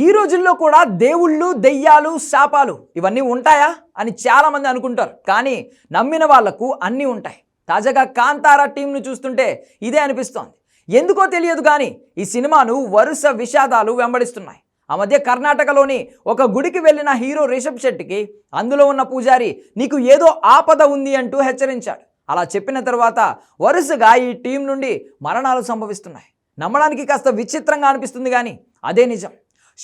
ఈ రోజుల్లో కూడా దేవుళ్ళు దెయ్యాలు శాపాలు ఇవన్నీ ఉంటాయా అని చాలామంది అనుకుంటారు. కానీ నమ్మిన వాళ్ళకు అన్నీ ఉంటాయి. తాజాగా కాంతారా టీంను చూస్తుంటే ఇదే అనిపిస్తోంది. ఎందుకో తెలియదు కానీ ఈ సినిమాను వరుస విషాదాలు వెంబడిస్తున్నాయి. ఆ మధ్య కర్ణాటకలోని ఒక గుడికి వెళ్ళిన హీరో రిషబ్ శెట్టికి అందులో ఉన్న పూజారి నీకు ఏదో ఆపద ఉంది అంటూ హెచ్చరించాడు. అలా చెప్పిన తర్వాత వరుసగా ఈ టీం నుండి మరణాలు సంభవిస్తున్నాయి. నమ్మడానికి కాస్త విచిత్రంగా అనిపిస్తుంది కానీ అదే నిజం.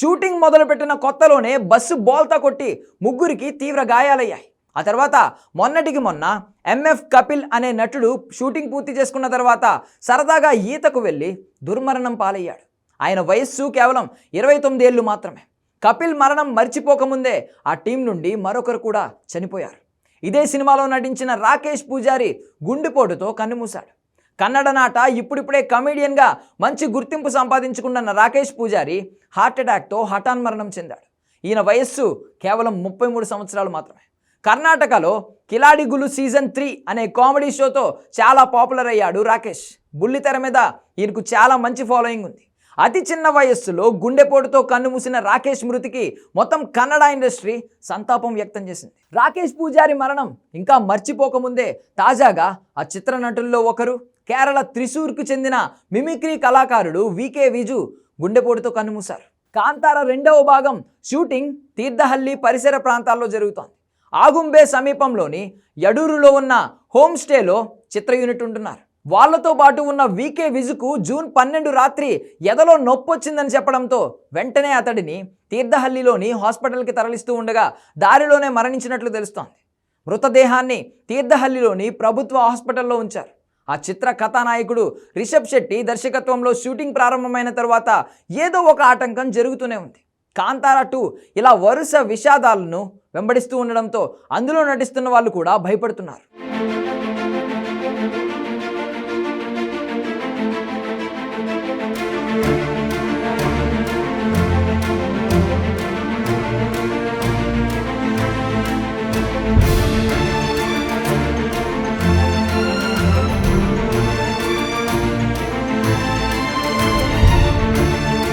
షూటింగ్ మొదలుపెట్టిన కొత్తలోనే బస్సు బోల్తా కొట్టి ముగ్గురికి తీవ్ర గాయాలయ్యాయి. ఆ తర్వాత మొన్నటికి మొన్న ఎంఎఫ్ కపిల్ అనే నటుడు షూటింగ్ పూర్తి చేసుకున్న తర్వాత సరదాగా ఈతకు వెళ్ళి దుర్మరణం పాలయ్యాడు. ఆయన వయస్సు కేవలం ఇరవై తొమ్మిది ఏళ్ళు మాత్రమే. కపిల్ మరణం మర్చిపోకముందే ఆ టీం నుండి మరొకరు కూడా చనిపోయారు. ఇదే సినిమాలో నటించిన రాకేష్ పూజారి గుండెపోటుతో కన్నుమూశాడు. కన్నడ నాట ఇప్పుడిప్పుడే కమేడియన్గా మంచి గుర్తింపు సంపాదించుకున్న రాకేష్ పూజారి హార్ట్ అటాక్తో హఠాన్ మరణం చెందాడు. ఈయన వయస్సు కేవలం ముప్పై మూడు సంవత్సరాలు మాత్రమే. కర్ణాటకలో కిలాడిగులు సీజన్ త్రీ అనే కామెడీ షోతో చాలా పాపులర్ అయ్యాడు రాకేష్. బుల్లితెర మీద ఈయనకు చాలా మంచి ఫాలోయింగ్ ఉంది. అతి చిన్న వయస్సులో గుండెపోటుతో కన్నుమూసిన రాకేష్ మృతికి మొత్తం కన్నడ ఇండస్ట్రీ సంతాపం వ్యక్తం చేసింది. రాకేష్ పూజారి మరణం ఇంకా మర్చిపోకముందే తాజాగా ఆ చిత్ర నటుల్లో ఒకరు కేరళ త్రిశూర్కు చెందిన మిమిక్రీ కళాకారుడు వికే విజు గుండెపోటుతో కన్నుమూశారు. కాంతార రెండవ భాగం షూటింగ్ తీర్థహల్లి పరిసర ప్రాంతాల్లో జరుగుతోంది. ఆగుంబే సమీపంలోని యడూరులో ఉన్న హోమ్ స్టేలో చిత్ర యూనిట్ ఉంటున్నారు. వాళ్ళతో పాటు ఉన్న వీకే విజుకు జూన్ పన్నెండు రాత్రి ఎదలో నొప్పి వచ్చిందని చెప్పడంతో వెంటనే అతడిని తీర్థహల్లిలోని హాస్పిటల్కి తరలిస్తూ ఉండగా దారిలోనే మరణించినట్లు తెలుస్తోంది. మృతదేహాన్ని తీర్థహల్లిలోని ప్రభుత్వ హాస్పిటల్లో ఉంచారు. ఆ చిత్ర కథానాయకుడు రిషబ్ శెట్టి దర్శకత్వంలో షూటింగ్ ప్రారంభమైన తర్వాత ఏదో ఒక ఆటంకం జరుగుతూనే ఉంది. కాంతారా టూ ఇలా వరుస విషాదాలను వెంబడిస్తూ ఉండడంతో అందులో నటిస్తున్న వాళ్ళు కూడా భయపడుతున్నారు.